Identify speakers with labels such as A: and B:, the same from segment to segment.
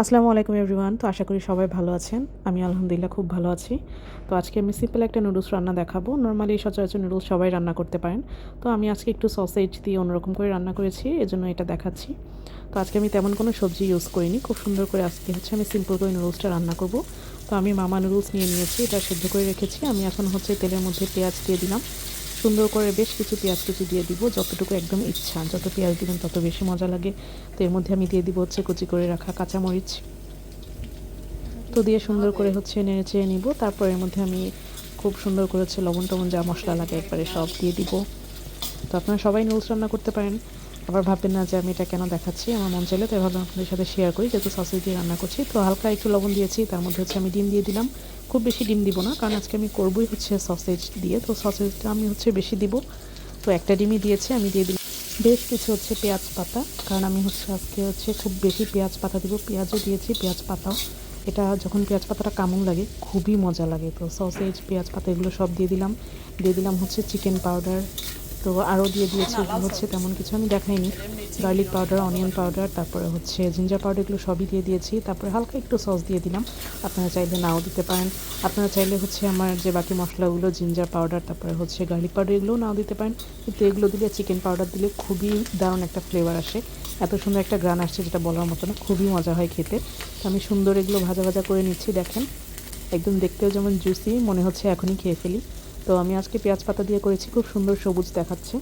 A: আসসালামু আলাইকুম এভরিওয়ান। তো আশা করি সবাই ভালো আছেন। আমি আলহামদুলিল্লাহ খুব ভালো আছি। তো আজকে আমি সিম্পল একটা নুডলস রান্না দেখাবো। নর্মালি সচরাচর নুডলস সবাই রান্না করতে পারেন। তো আমি আজকে একটু সসেজ দিয়ে অন্যরকম করে রান্না করেছি, এজন্য এটা দেখাচ্ছি। তো আজকে আমি তেমন কোনো সবজি ইউজ করিনি। খুব সুন্দর করে আজকে হচ্ছে আমি সিম্পল করে নুডলসটা রান্না করব। তো আমি মামা নুডলস নিয়ে নিয়েছি, এটা সেদ্ধ করে রেখেছি। আমি এখন হচ্ছে তেলের মধ্যে পেঁয়াজ দিয়ে দিলাম। সুন্দর করে বেশ কিছু পেঁয়াজ কুচি দিয়ে দিব, যতটুকু একদম ইচ্ছা। যত পেঁয়াজ দিবেন তত বেশি মজা লাগে। তো এর মধ্যে আমি দিয়ে দিব হচ্ছে কুচি করে রাখা কাঁচামরিচ। তো দিয়ে সুন্দর করে হচ্ছে নেড়ে চেয়ে নিব। তারপর এর মধ্যে আমি খুব সুন্দর করে হচ্ছে লবণ টবণ যা মশলা লাগে একবারে সব দিয়ে দিব। তো আপনারা সবাই নুডলস রান্না করতে পারেন। আবার ভাববেন না যে আমি এটা কেন দেখাচ্ছি, আমার মন চাইলে তাই ভাবলাম আপনাদের সাথে শেয়ার করি, যেহেতু সসেজ দিয়ে রান্না করছি। তো হালকা একটু লবণ দিয়েছি, তার মধ্যে হচ্ছে আমি ডিম দিয়ে দিলাম। খুব বেশি ডিম দিব না, কারণ আজকে আমি করবই হচ্ছে সসেজ দিয়ে। তো সসেজটা আমি হচ্ছে বেশি দিব। তো একটা ডিমই দিয়েছি, আমি দিয়ে দিলাম। বেশ কিছু হচ্ছে পেঁয়াজ পাতা, কারণ আমি হচ্ছে আজকে হচ্ছে খুব বেশি পেঁয়াজ পাতা দিব। পেঁয়াজও দিয়েছি, পেঁয়াজ পাতাও। এটা যখন পেঁয়াজ পাতাটা কামন লাগে, খুবই মজা লাগে। তো সসেজ পেঁয়াজ পাতা এগুলো সব দিয়ে দিলাম। দিয়ে দিলাম হচ্ছে চিকেন পাউডার তো আরও দিয়ে দিয়েছি এগুলো হচ্ছে তেমন কিছু আমি দেখাইনি। গার্লিক পাউডার অনিয়ন পাউডার তারপরে হচ্ছে জিঞ্জার পাউডার এগুলো সবই দিয়ে দিয়েছি। তারপরে হালকা একটু সস দিয়ে দিলাম। আপনারা চাইলে নাও দিতে পারেন। আপনারা চাইলে হচ্ছে আমার যে বাকি মশলাগুলো জিঞ্জার পাউডার তারপরে হচ্ছে গার্লিক পাউডার এগুলোও নাও দিতে পারেন। কিন্তু এগুলো দিলে চিকেন পাউডার দিলে খুবই দারুণ একটা ফ্লেভার আসে। এত সুন্দর একটা গ্রান আসছে যেটা বলার মতো না খুবই মজা হয় খেতে। তো আমি সুন্দর এগুলো ভাজা ভাজা করে নিচ্ছি দেখেন। একদম দেখতেও যেমন জুসি মনে হচ্ছে এখনই খেয়ে ফেলি। তো আমি আজকে পেঁয়াজ পাতা দিয়ে করেছি, খুব সুন্দর সবুজ দেখাচ্ছে।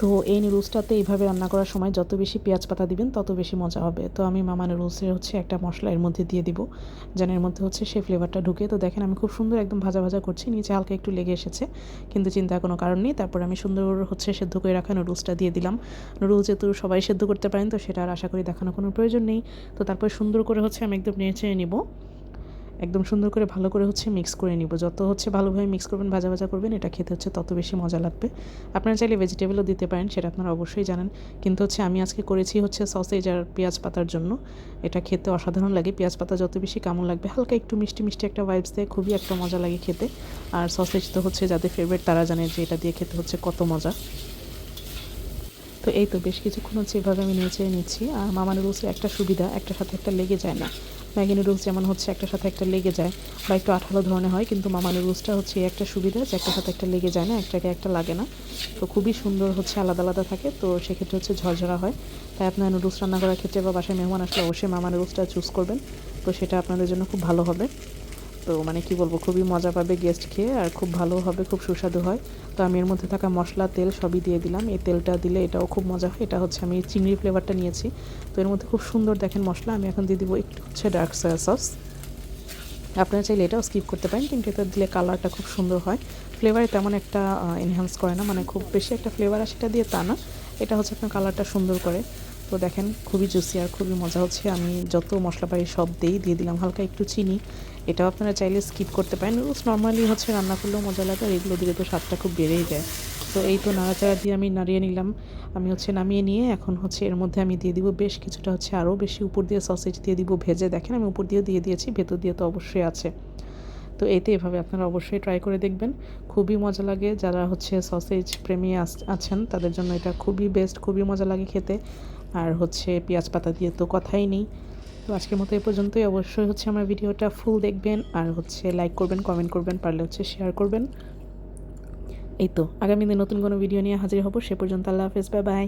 A: তো এই নুডলসটাতে এইভাবে রান্না করার সময় যত বেশি পেঁয়াজ পাতা দিবেন, তত বেশি মজা হবে। তো আমি মামা নুডলসের হচ্ছে একটা মশলা এর মধ্যে দিয়ে দিব, যেন এর মধ্যে হচ্ছে সেই ফ্লেভারটা ঢুকে। তো দেখেন আমি খুব সুন্দর একদম ভাজা ভাজা করছি, নিচে হালকা একটু লেগে এসেছে, কিন্তু চিন্তার কোনো কারণ নেই। তারপর আমি সুন্দর হচ্ছে সেদ্ধ করে রাখা নুডলসটা দিয়ে দিলাম। নুডলস যেহেতু সবাই সেদ্ধ করতে পারেন, তো সেটা আর আশা করি দেখানোর কোনো প্রয়োজন নেই। তো তারপর সুন্দর করে হচ্ছে আমি একদম নেড়ে চেড়ে নিব। একদম সুন্দর করে ভালো করে হচ্ছে মিক্স করে নিব। যত হচ্ছে ভালোভাবে মিক্স করবেন, ভাজা ভাজা করবেন, এটা খেতে হচ্ছে তত বেশি মজা লাগবে। আপনারা চাইলে ভেজিটেবলও দিতে পারেন, সেটা আপনারা অবশ্যই জানেন। কিন্তু হচ্ছে আমি আজকে করেছি হচ্ছে সসেজ আর পেঁয়াজ পাতার জন্য। এটা খেতে অসাধারণ লাগে। পেঁয়াজ পাতা যত বেশি কেমন লাগবে, হালকা একটু মিষ্টি মিষ্টি একটা ভাইবস দেয় খুবই একটা মজা লাগে খেতে। আর সসেজ তো হচ্ছে যাদের ফেভারিট তারা জানে যে এটা দিয়ে খেতে হচ্ছে কত মজা। তো এই তো বেশ কিছুক্ষণ হচ্ছে এভাবে আমি নেচে নিচ্ছি। আর মামা নুডলসের একটা সুবিধা একটা সাথে একটা লেগে যায় না। ম্যাগি নুডলস যেমন হচ্ছে একটা সাথে একটা লেগে যায় বা একটু আঠালো ধরনের হয়, কিন্তু মামা নুডলসটা হচ্ছে একটা সুবিধা যে একটা সাথে একটা লেগে যায় না, একটাকে একটা লাগে না। তো খুবই সুন্দর হচ্ছে আলাদা আলাদা থাকে, তো সেক্ষেত্রে হচ্ছে ঝরঝরা হয়। তাই আপনার নুডলস রান্না করার ক্ষেত্রে বা বাসায় মেহমান আসলে অবশ্যই মামা নুডলসটা চুজ করবেন। তো সেটা আপনাদের জন্য খুব ভালো হবে। তো মানে কি বলব, খুবই মজা পাবে গেস্ট খেয়ে আর খুব ভালো হবে, খুব সুস্বাদু হয়। তো আমি এর মধ্যে থাকা মশলা, তেল সবই দিয়ে দিলাম। এই তেলটা দিলে এটাও খুব মজা হয়। এটা হচ্ছে আমি চিংড়ি ফ্লেভারটা নিয়েছি। তো এর মধ্যে খুব সুন্দর দেখেন মশলা, আমি এখন দিয়ে দিব একটু হচ্ছে ডার্ক সয়া সস আপনারা চাইলে এটাও স্কিপ করতে পারেন, কিন্তু এটা দিলে কালারটা খুব সুন্দর হয়। ফ্লেভারে তেমন একটা এনহ্যান্স করে না মানে খুব বেশি একটা ফ্লেভার আসে এটা দিয়ে তা না। এটা হচ্ছে আপনার কালারটা সুন্দর করে। তো দেখেন, খুবই জুসি আর খুবই মজা হচ্ছে। আমি যত মশলা পাই সব দিই, দিয়ে দিলাম হালকা একটু চিনি। এটাও আপনারা চাইলে স্কিপ করতে পারেন। রোজ নর্মালি হচ্ছে রান্না করলেও মজা লাগে আর এগুলো দিলে তো স্বাদটা খুব বেড়েই যায়। তো এই তো নাড়াচাড়া দিয়ে আমি নাড়িয়ে নিলাম। আমি হচ্ছে নামিয়ে নিয়ে এখন হচ্ছে এর মধ্যে আমি দিয়ে দিব বেশ কিছুটা হচ্ছে আরও বেশি উপর দিয়ে সসেজ দিয়ে দিব ভেজে। দেখেন, আমি উপর দিয়েও দিয়ে দিয়েছি, ভেতর দিয়ে তো অবশ্যই আছে। তো এতে এভাবে আপনারা অবশ্যই ট্রাই করে দেখবেন। খুবই মজা লাগে যারা হচ্ছে সসেজ প্রেমী আছেন, তাদের জন্য এটা খুবই বেস্ট খুবই মজা লাগে খেতে। আর হচ্ছে পেঁয়াজ পাতা দিয়ে তো কথাই নেই। তো আজকের মতো এ পর্যন্তই। অবশ্যই হচ্ছে আমার ভিডিওটা ফুল দেখবেন আর হচ্ছে লাইক করবেন কমেন্ট করবেন, পারলে হচ্ছে শেয়ার করবেন। এই তো, আগামী দিন নতুন কোনো ভিডিও নিয়ে হাজির হব। সে পর্যন্ত আল্লাহ হাফেজ বাই বাই